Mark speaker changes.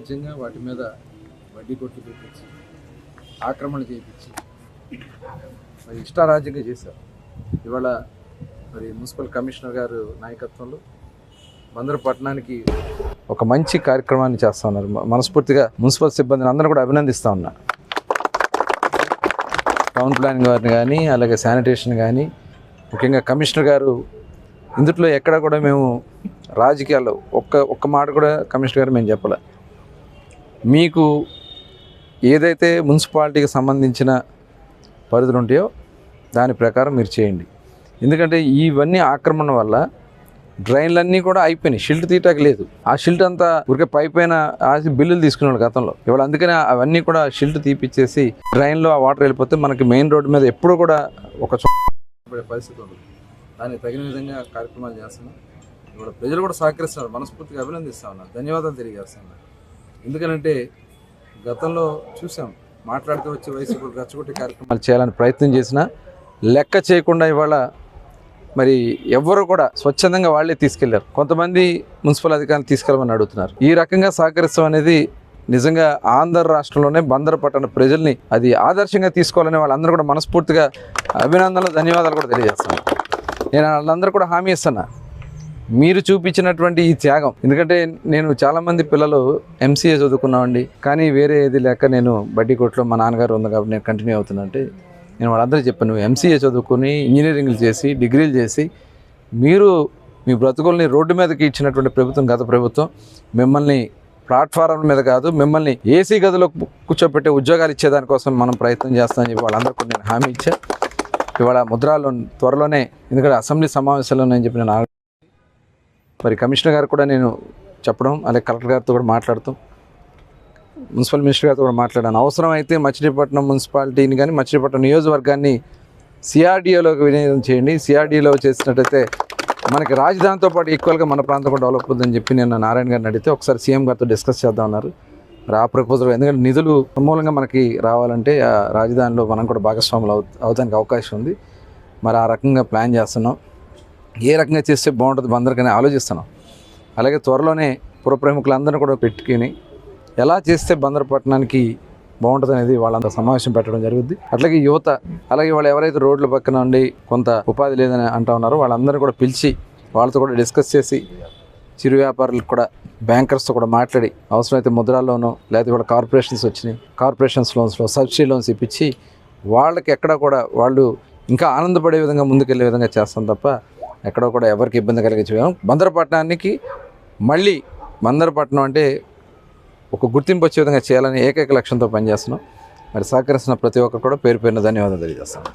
Speaker 1: నిజంగా వాటి మీద వడ్డీ కొట్లు పెట్టించి ఆక్రమణలు చేయించి మరి ఇష్టారాజ్యంగా చేశారు. ఇవాళ మరి మున్సిపల్ కమిషనర్ గారు నాయకత్వంలో బందరు పట్టణానికి ఒక మంచి కార్యక్రమాన్ని చేస్తా ఉన్నారు. మనస్ఫూర్తిగా మున్సిపల్ సిబ్బందిని అందరూ కూడా అభినందిస్తూ ఉన్నా. టౌన్ ప్లానింగ్ వారిని కానీ అలాగే శానిటేషన్ కానీ ముఖ్యంగా కమిషనర్ గారు ఇందుట్లో ఎక్కడ కూడా మేము రాజకీయాల్లో ఒక్క ఒక్క మాట కూడా కమిషనర్ గారు మేము చెప్పలే. మీకు ఏదైతే మున్సిపాలిటీకి సంబంధించిన పరిధులు ఉంటాయో దాని ప్రకారం మీరు చేయండి. ఎందుకంటే ఇవన్నీ ఆక్రమణ వల్ల డ్రైన్లన్నీ కూడా అయిపోయినాయి. షిల్ట్ తీయటానికి లేదు. ఆ షిల్ట్ అంతా ఊరికే పై పైన ఆసి బిల్లులు తీసుకున్నాడు గతంలో. ఇవాళ అందుకనే అవన్నీ కూడా షిల్ట్ తీపిచ్చేసి డ్రైన్లో ఆ వాటర్ వెళ్ళిపోతే మనకి మెయిన్ రోడ్డు మీద ఎప్పుడు కూడా ఒక చో- పరిస్థితి ఉండదు. దానికి తగిన విధంగా కార్యక్రమాలు చేస్తున్నాం. ఇవాళ ప్రజలు కూడా సహకరిస్తున్నారు. మనస్ఫూర్తిగా అభినందిస్తా ఉన్నారు ధన్యవాదాలు తెలియజేస్తున్నారు ఎందుకనంటే గతంలో చూసాం మాట్లాడుతూ వచ్చే వయసు ఇప్పుడు రెచ్చగొట్టే కార్యక్రమాలు చేయాలని ప్రయత్నం చేసినా లెక్క చేయకుండా ఇవాళ మరి ఎవ్వరు కూడా స్వచ్ఛందంగా వాళ్ళే తీసుకెళ్ళారు. కొంతమంది మున్సిపల్ అధికారులు తీసుకెళ్ళమని అడుగుతున్నారు. ఈ రకంగా సహకరిస్తాం అనేది నిజంగా ఆంధ్ర రాష్ట్రంలోనే బందర పట్టణ ప్రజల్ని అది ఆదర్శంగా తీసుకోవాలని వాళ్ళందరూ కూడా మనస్ఫూర్తిగా అభినందనలు ధన్యవాదాలు కూడా తెలియజేస్తాను నేను వాళ్ళందరూ కూడా హామీ ఇస్తున్నా. మీరు చూపించినటువంటి ఈ త్యాగం. ఎందుకంటే నేను చాలామంది పిల్లలు ఎంసీఏ చదువుకున్నామండి. కానీ వేరే ఏది లేక నేను బడ్డీ కొట్లో మా నాన్నగారు ఉంది కాబట్టి నేను కంటిన్యూ అవుతున్నానంటే నేను వాళ్ళందరూ చెప్పాను నువ్వు ఎంసీఏ చదువుకుని ఇంజనీరింగ్లు చేసి డిగ్రీలు చేసి మీరు మీ బ్రతుకుల్ని రోడ్డు మీదకి ఇచ్చినటువంటి ప్రభుత్వం గత ప్రభుత్వం మిమ్మల్ని ప్లాట్ఫారం మీద కాదు మిమ్మల్ని ఏసీ గదిలో కూర్చోబెట్టే ఉద్యోగాలు ఇచ్చేదానికోసం మనం ప్రయత్నం చేస్తామని చెప్పి వాళ్ళందరికీ నేను హామీ ఇచ్చా. ఇవాళ ముద్రాలు త్వరలోనే ఎందుకంటే అసెంబ్లీ సమావేశాలు నేను చెప్పిన నా మరి కమిషనర్ గారు కూడా నేను చెప్పడం అలాగే కలెక్టర్ గారితో కూడా మాట్లాడుతూ. మున్సిపల్ మినిస్టర్ గారితో కూడా మాట్లాడాను. అవసరం అయితే మచిలీపట్నం మున్సిపాలిటీని కానీ మచిలీపట్నం నియోజకవర్గాన్ని సిఆర్డీఏలోకి వినియోగం చేయండి. సిఆర్డీఏలో చేసినట్టయితే మనకి రాజధానితో పాటు ఈక్వల్గా మన ప్రాంతం కూడా డెవలప్ అవుతుందని చెప్పి నేను నారాయణ గారిని అడిగితే ఒకసారి సీఎం గారితో డిస్కస్ చేద్దాం అన్నారు మరి ఆ ప్రపోజల్ ఎందుకంటే నిధులు సమూలంగా మనకి రావాలంటే ఆ రాజధానిలో మనం కూడా భాగస్వాములు అవు అవడానికి అవకాశం ఉంది. మరి ఆ రకంగా ప్లాన్ చేస్తున్నాం. ఏ రకంగా చేస్తే బాగుంటుంది అందరికీ ఆలోచిస్తున్నాం అలాగే త్వరలోనే పురప్రముఖులందరినీ కూడా పెట్టుకుని ఎలా చేస్తే బందరపట్నానికి బాగుంటుంది అనేది వాళ్ళంతా సమావేశం పెట్టడం జరుగుద్ది. అట్లాగే యువత అలాగే వాళ్ళు ఎవరైతే రోడ్ల పక్కన ఉండి కొంత ఉపాధి లేదని అంటా ఉన్నారో వాళ్ళందరినీ కూడా పిలిచి వాళ్ళతో కూడా డిస్కస్ చేసి చిరు వ్యాపారులకు కూడా బ్యాంకర్స్తో కూడా మాట్లాడి అవసరమైతే ముద్రాల్లోనో లేకపోతే కూడా కార్పొరేషన్స్ వచ్చినాయి కార్పొరేషన్స్ లోన్స్లో సబ్సిడీ లోన్స్ ఇప్పించి వాళ్ళకి ఎక్కడ కూడా వాళ్ళు ఇంకా ఆనందపడే విధంగా ముందుకెళ్ళే విధంగా చేస్తాం తప్ప ఎక్కడో కూడా ఎవరికి ఇబ్బంది కలిగించలేము. బందరపట్నానికి మళ్ళీ బందరపట్నం అంటే ఒక గుర్తింపు వచ్చే విధంగా చేయాలని ఏకైక లక్ష్యంతో పనిచేస్తున్నాం. మరి సహకరిస్తున్న ప్రతి ఒక్కరు కూడా పేరు పేరున ధన్యవాదాలు తెలియజేస్తాను